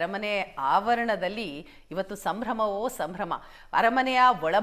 ಅರಮನೆ ಆವರಣದಲ್ಲಿ ಇವತ್ತು ಸಂಭ್ರಮವೋ ಸಂಭ್ರಮ. ಅರಮನೆಯ ಒಳ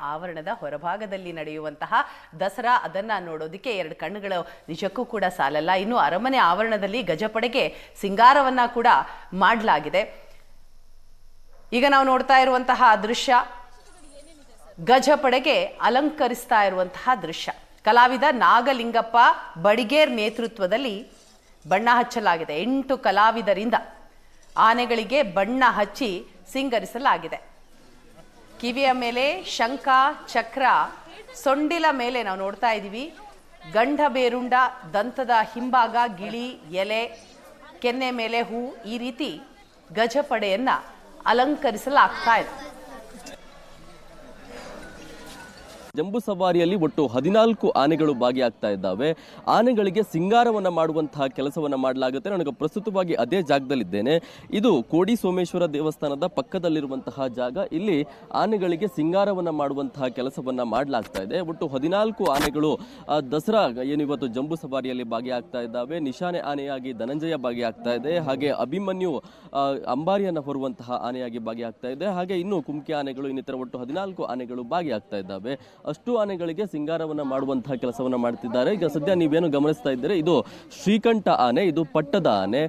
ಆವರಣದ ಹೊರಭಾಗದಲ್ಲಿ ನಡೆಯುವಂತಹ ದಸರಾ ಅದನ್ನ ನೋಡೋದಕ್ಕೆ ಎರಡು ಕಣ್ಣುಗಳು ನಿಜಕ್ಕೂ ಕೂಡ ಸಾಲಲ್ಲ. ಇನ್ನು ಅರಮನೆ ಆವರಣದಲ್ಲಿ ಗಜಪಡೆಗೆ ಸಿಂಗಾರವನ್ನ ಕೂಡ ಮಾಡಲಾಗಿದೆ. ಈಗ ನಾವು ನೋಡ್ತಾ ಇರುವಂತಹ ದೃಶ್ಯ, ಗಜಪಡೆಗೆ ಅಲಂಕರಿಸ್ತಾ ಇರುವಂತಹ ದೃಶ್ಯ. ಕಲಾವಿದ ನಾಗಲಿಂಗಪ್ಪ ಬಡಿಗೇರ್ ನೇತೃತ್ವದಲ್ಲಿ ಬಣ್ಣ ಹಚ್ಚಲಾಗಿದೆ. ಎಂಟು ಕಲಾವಿದರಿಂದ ಆನೆಗಳಿಗೆ ಬಣ್ಣ ಹಚ್ಚಿ ಸಿಂಗರಿಸಲಾಗಿದೆ. ಕಿವಿಯ ಮೇಲೆ ಶಂಖ, ಚಕ್ರ, ಸೊಂಡಿಲ ಮೇಲೆ ನಾವು ನೋಡ್ತಾ ಇದ್ದೀವಿ. ಗಂಡ ಬೇರುಂಡ, ದಂತದ ಹಿಂಭಾಗ, ಗಿಳಿ, ಎಲೆ, ಕೆನ್ನೆ ಮೇಲೆ ಹೂ ಈ ರೀತಿ ಗಜಪಡೆಯನ್ನು ಅಲಂಕರಿಸಲಾಗ್ತಾ ಇದೆ. ಜಂಬೂ ಸವಾರಿಯಲ್ಲಿ ಒಟ್ಟು ಹದಿನಾಲ್ಕು ಆನೆಗಳು ಭಾಗಿಯಾಗ್ತಾ ಇದ್ದಾವೆ. ಆನೆಗಳಿಗೆ ಸಿಂಗಾರವನ್ನು ಮಾಡುವಂತಹ ಕೆಲಸವನ್ನು ಮಾಡಲಾಗುತ್ತೆ. ನನಗೆ ಪ್ರಸ್ತುತವಾಗಿ ಅದೇ ಜಾಗದಲ್ಲಿದ್ದೇನೆ. ಇದು ಕೋಡಿ ಸೋಮೇಶ್ವರ ದೇವಸ್ಥಾನದ ಪಕ್ಕದಲ್ಲಿರುವಂತಹ ಜಾಗ. ಇಲ್ಲಿ ಆನೆಗಳಿಗೆ ಸಿಂಗಾರವನ್ನು ಮಾಡುವಂತಹ ಕೆಲಸವನ್ನು ಮಾಡಲಾಗ್ತಾ ಇದೆ. ಒಟ್ಟು ಹದಿನಾಲ್ಕು ಆನೆಗಳು ದಸರಾ ಏನು ಇವತ್ತು ಜಂಬೂ ಸವಾರಿಯಲ್ಲಿ ಭಾಗಿಯಾಗ್ತಾ ಇದ್ದಾವೆ. ನಿಶಾನೆ ಆನೆಯಾಗಿ ಧನಂಜಯ ಭಾಗಿಯಾಗ್ತಾ ಇದೆ. ಹಾಗೆ ಅಭಿಮನ್ಯು ಅಂಬಾರಿಯನ್ನು ಹೊರುವಂತಹ ಆನೆಯಾಗಿ ಭಾಗಿಯಾಗ್ತಾ ಇದೆ. ಹಾಗೆ ಇನ್ನು ಕುಮ್ಕಿ ಆನೆಗಳು, ಇನ್ನಿತರ ಒಟ್ಟು ಹದಿನಾಲ್ಕು ಆನೆಗಳು ಭಾಗಿಯಾಗ್ತಾ ಇದ್ದಾವೆ. ಅಷ್ಟು ಆನೆಗಳಿಗೆ ಸಿಂಗಾರವನ್ನ ಮಾಡುವಂತಹ ಕೆಲಸವನ್ನ ಮಾಡ್ತಿದ್ದಾರೆ. ಈಗ ಸದ್ಯ ನೀವೇನು ಗಮನಿಸ್ತಾ ಇದ್ದೀರಿ, ಇದು ಶ್ರೀಕಂಠ ಆನೆ, ಇದು ಪಟ್ಟದ ಆನೆ.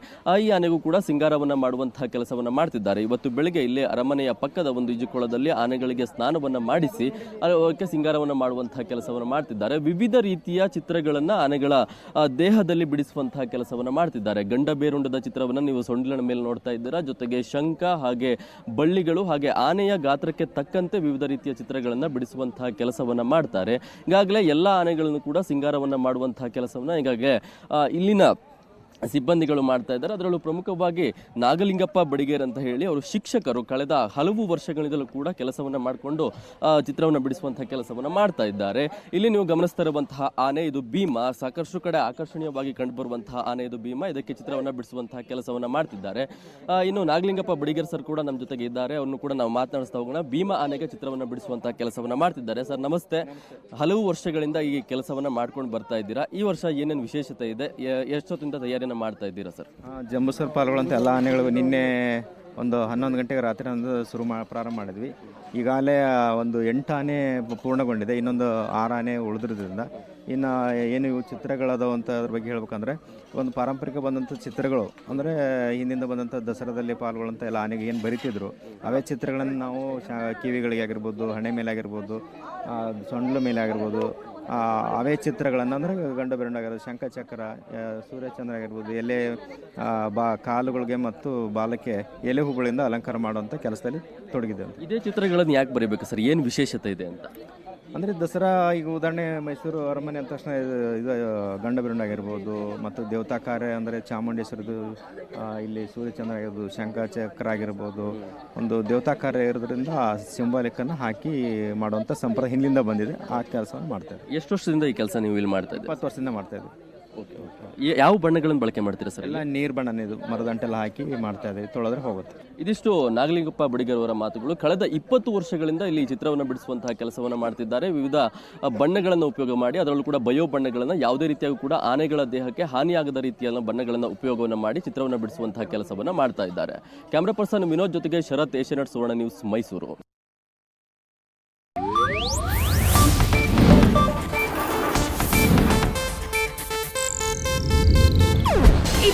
ಈ ಆನೆಗೂ ಕೂಡ ಸಿಂಗಾರವನ್ನ ಮಾಡುವಂತಹ ಕೆಲಸವನ್ನ ಮಾಡ್ತಿದ್ದಾರೆ. ಇವತ್ತು ಬೆಳಿಗ್ಗೆ ಇಲ್ಲಿ ಅರಮನೆಯ ಪಕ್ಕದ ಒಂದು ಈಜುಕೊಳದಲ್ಲಿ ಆನೆಗಳಿಗೆ ಸ್ನಾನವನ್ನ ಮಾಡಿಸಿ ಅದಕ್ಕೆ ಸಿಂಗಾರವನ್ನ ಮಾಡುವಂತಹ ಕೆಲಸವನ್ನ ಮಾಡ್ತಿದ್ದಾರೆ. ವಿವಿಧ ರೀತಿಯ ಚಿತ್ರಗಳನ್ನ ಆನೆಗಳ ದೇಹದಲ್ಲಿ ಬಿಡಿಸುವಂತಹ ಕೆಲಸವನ್ನ ಮಾಡ್ತಿದ್ದಾರೆ. ಗಂಡ ಬೇರುಂಡದ ಚಿತ್ರವನ್ನ ನೀವು ಸೊಂಡಿಲಿನ ಮೇಲೆ ನೋಡ್ತಾ ಇದ್ದೀರಾ. ಜೊತೆಗೆ ಶಂಖ ಹಾಗೆ ಬಳ್ಳಿಗಳು ಹಾಗೆ ಆನೆಯ ಗಾತ್ರಕ್ಕೆ ತಕ್ಕಂತೆ ವಿವಿಧ ರೀತಿಯ ಚಿತ್ರಗಳನ್ನು ಬಿಡಿಸುವಂತಹ ಕೆಲಸವನ್ನ ಮಾಡ್ತಾರೆ. ಈಗಾಗಲೇ ಎಲ್ಲ ಆನೆಗಳನ್ನು ಕೂಡ ಸಿಂಗಾರವನ್ನು ಮಾಡುವಂತಹ ಕೆಲಸವನ್ನ ಈಗಾಗಲೇ ಇಲ್ಲಿನ ಸಿಬ್ಬಂದಿಗಳು ಮಾಡ್ತಾ ಇದ್ದಾರೆ. ಅದರಲ್ಲೂ ಪ್ರಮುಖವಾಗಿ ನಾಗಲಿಂಗಪ್ಪ ಬಡಿಗೇರ್ ಅಂತ ಹೇಳಿ ಅವರು ಶಿಕ್ಷಕರು ಕಳೆದ ಹಲವು ವರ್ಷಗಳಿಂದಲೂ ಕೂಡ ಕೆಲಸವನ್ನು ಮಾಡಿಕೊಂಡು ಚಿತ್ರವನ್ನು ಬಿಡಿಸುವಂಥ ಕೆಲಸವನ್ನು ಮಾಡ್ತಾ ಇದ್ದಾರೆ. ಇಲ್ಲಿ ನೀವು ಗಮನಿಸ್ತಾ ಆನೆ, ಇದು ಭೀಮ. ಸಾಕಷ್ಟು ಕಡೆ ಆಕರ್ಷಣೀಯವಾಗಿ ಕಂಡುಬರುವಂತಹ ಆನೆ, ಇದು ಭೀಮ. ಇದಕ್ಕೆ ಚಿತ್ರವನ್ನು ಬಿಡಿಸುವಂತಹ ಕೆಲಸವನ್ನು ಮಾಡ್ತಿದ್ದಾರೆ. ಇನ್ನು ನಾಗಲಿಂಗಪ್ಪ ಬಡಿಗೇರ್ ಸರ್ ಕೂಡ ನಮ್ಮ ಜೊತೆಗೆ ಇದ್ದಾರೆ. ಅವ್ರನ್ನು ಕೂಡ ನಾವು ಮಾತನಾಡಿಸ್ತಾ ಹೋಗೋಣ. ಭೀಮ ಆನೆಗೆ ಚಿತ್ರವನ್ನು ಬಿಡಿಸುವಂತಹ ಕೆಲಸವನ್ನು ಮಾಡ್ತಿದ್ದಾರೆ. ಸರ್, ನಮಸ್ತೆ. ಹಲವು ವರ್ಷಗಳಿಂದ ಈ ಕೆಲಸವನ್ನು ಮಾಡ್ಕೊಂಡು ಬರ್ತಾ ಇದ್ದೀರಾ? ಈ ವರ್ಷ ಏನೇನು ವಿಶೇಷತೆ ಇದೆ? ಎಷ್ಟೊತ್ತಿಂದ ಎಷ್ಟೊತ್ತಿಂದ ತಯಾರಿಯನ್ನ ಮಾಡ್ತಾ ಇದ್ದೀರಾ ಸರ್? ಜಂಬೂಸರ್ ಪಾಲ್ಗೊಳ್ಳುವಂಥ ಎಲ್ಲ ಆನೆಗಳು ನಿನ್ನೆ ಒಂದು ಹನ್ನೊಂದು ಗಂಟೆಗೆ ರಾತ್ರಿ ಒಂದು ಶುರು ಮಾ, ಪ್ರಾರಂಭ ಮಾಡಿದ್ವಿ. ಈಗಾಗಲೇ ಒಂದು ಎಂಟು ಆನೆ ಪೂರ್ಣಗೊಂಡಿದೆ. ಇನ್ನೊಂದು ಆರು ಆನೆ ಉಳಿದಿರೋದ್ರಿಂದ. ಇನ್ನು, ಏನು ಇವು ಚಿತ್ರಗಳದಾವ ಅಂತ ಅದ್ರ ಬಗ್ಗೆ ಹೇಳ್ಬೇಕಂದ್ರೆ, ಒಂದು ಪಾರಂಪರಿಕ ಬಂದಂಥ ಚಿತ್ರಗಳು, ಅಂದರೆ ಹಿಂದಿಂದ ಬಂದಂಥ ದಸರಾದಲ್ಲಿ ಪಾಲ್ಗೊಳ್ಳುವಂಥ ಎಲ್ಲ ಆನೆಗೆ ಏನು ಬರಿತಿದ್ರು, ಅವೇ ಚಿತ್ರಗಳನ್ನು ನಾವು ಶಾ, ಕಿವಿಗಳಿಗೆ ಆಗಿರ್ಬೋದು, ಹಣೆ ಮೇಲೆ ಆಗಿರ್ಬೋದು ಸೊಂಡ್ಲು ಮೇಲೆ ಆಗಿರ್ಬೋದು ಅವೇ ಚಿತ್ರಗಳನ್ನು ಅಂದರೆ ಗಂಡು ಶಂಖಚಕ್ರ ಸೂರ್ಯಚಂದ್ರ ಆಗಿರ್ಬೋದು, ಎಲೆ ಬಾ, ಕಾಲುಗಳಿಗೆ ಮತ್ತು ಬಾಲಕ್ಕೆ ಎಲೆ ಹೂಗಳಿಂದ ಅಲಂಕಾರ ಮಾಡುವಂಥ ಕೆಲಸದಲ್ಲಿ ತೊಡಗಿದ್ದೇವೆ ಇದೇ ಚಿತ್ರಗಳನ್ನು ಯಾಕೆ ಬರೀಬೇಕು ಸರ್? ಏನು ವಿಶೇಷತೆ ಇದೆ ಅಂತ? ಅಂದರೆ ದಸರಾ ಈಗ ಉದಾಹರಣೆ ಮೈಸೂರು ಅರಮನೆ ಅಂದ ತಕ್ಷಣ ಇದು ಗಂಡ ಆಗಿರ್ಬೋದು ಮತ್ತು ದೇವತಾಕಾರ್ಯ ಅಂದರೆ ಚಾಮುಂಡೇಶ್ವರದು ಇಲ್ಲಿ ಸೂರ್ಯಚಂದ್ರ ಆಗಿರ್ಬೋದು ಶಂಖ ಚಕ್ರ ಆಗಿರ್ಬೋದು ಒಂದು ದೇವತಾ ಕಾರ್ಯ ಇರೋದ್ರಿಂದ ಸಿಂಬಾಲಿಕನ್ನು ಹಾಕಿ ಮಾಡುವಂಥ ಸಂಪ್ರದಾಯ ಹಿಂದಿಂದ ಬಂದಿದೆ. ಆ ಕೆಲಸವನ್ನು ಮಾಡ್ತಾರೆ ಎಷ್ಟು ವರ್ಷದಿಂದ ಈ ಕೆಲಸ ನೀವು ಇಲ್ಲಿ ಮಾಡ್ತಾ ಇದ್ದೀವಿ ಇಪ್ಪತ್ತು ವರ್ಷದಿಂದ ಮಾಡ್ತಾ ಇದ್ದೀವಿ. ಯಾವ ಬಣ್ಣಗಳನ್ನು ಬಳಕೆ ಮಾಡ್ತೀರಾ ಸರ್ ಎಲ್ಲ ನೀರ್ ಬಣ್ಣನೇ ಇದು. ಮರದಂಟೆಲ್ಲ ಹಾಕಿ ಮಾಡ್ತಾ ಇದೆ ತೊಳೆದ್ರೆ ಹೋಗುತ್ತೆ. ಇದಿಷ್ಟು ನಾಗಲಿಂಗಪ್ಪ ಬಡಿಗರ್ ಅವರ ಮಾತುಗಳು. ಕಳೆದ ಇಪ್ಪತ್ತು ವರ್ಷಗಳಿಂದ ಇಲ್ಲಿ ಚಿತ್ರವನ್ನು ಬಿಡಿಸುವಂತಹ ಕೆಲಸವನ್ನು ಮಾಡ್ತಿದ್ದಾರೆ. ವಿವಿಧ ಬಣ್ಣಗಳನ್ನು ಉಪಯೋಗ ಮಾಡಿ ಅದರಲ್ಲೂ ಕೂಡ ಬಯೋ ಬಣ್ಣಗಳನ್ನು ಯಾವುದೇ ರೀತಿಯಾಗಿ ಕೂಡ ಆನೆಗಳ ದೇಹಕ್ಕೆ ಹಾನಿಯಾಗದ ರೀತಿಯ ಬಣ್ಣಗಳನ್ನು ಉಪಯೋಗವನ್ನು ಮಾಡಿ ಚಿತ್ರವನ್ನು ಬಿಡಿಸುವಂತಹ ಕೆಲಸವನ್ನು ಮಾಡ್ತಾ ಇದ್ದಾರೆ. ಕ್ಯಾಮ್ರಾ ಪರ್ಸನ್ ವಿನೋದ್ ಜೊತೆಗೆ ಶರತ್ ಏಷ್ಯಾನೆಟ್ ಸುವರ್ಣ ನ್ಯೂಸ್ ಮೈಸೂರು.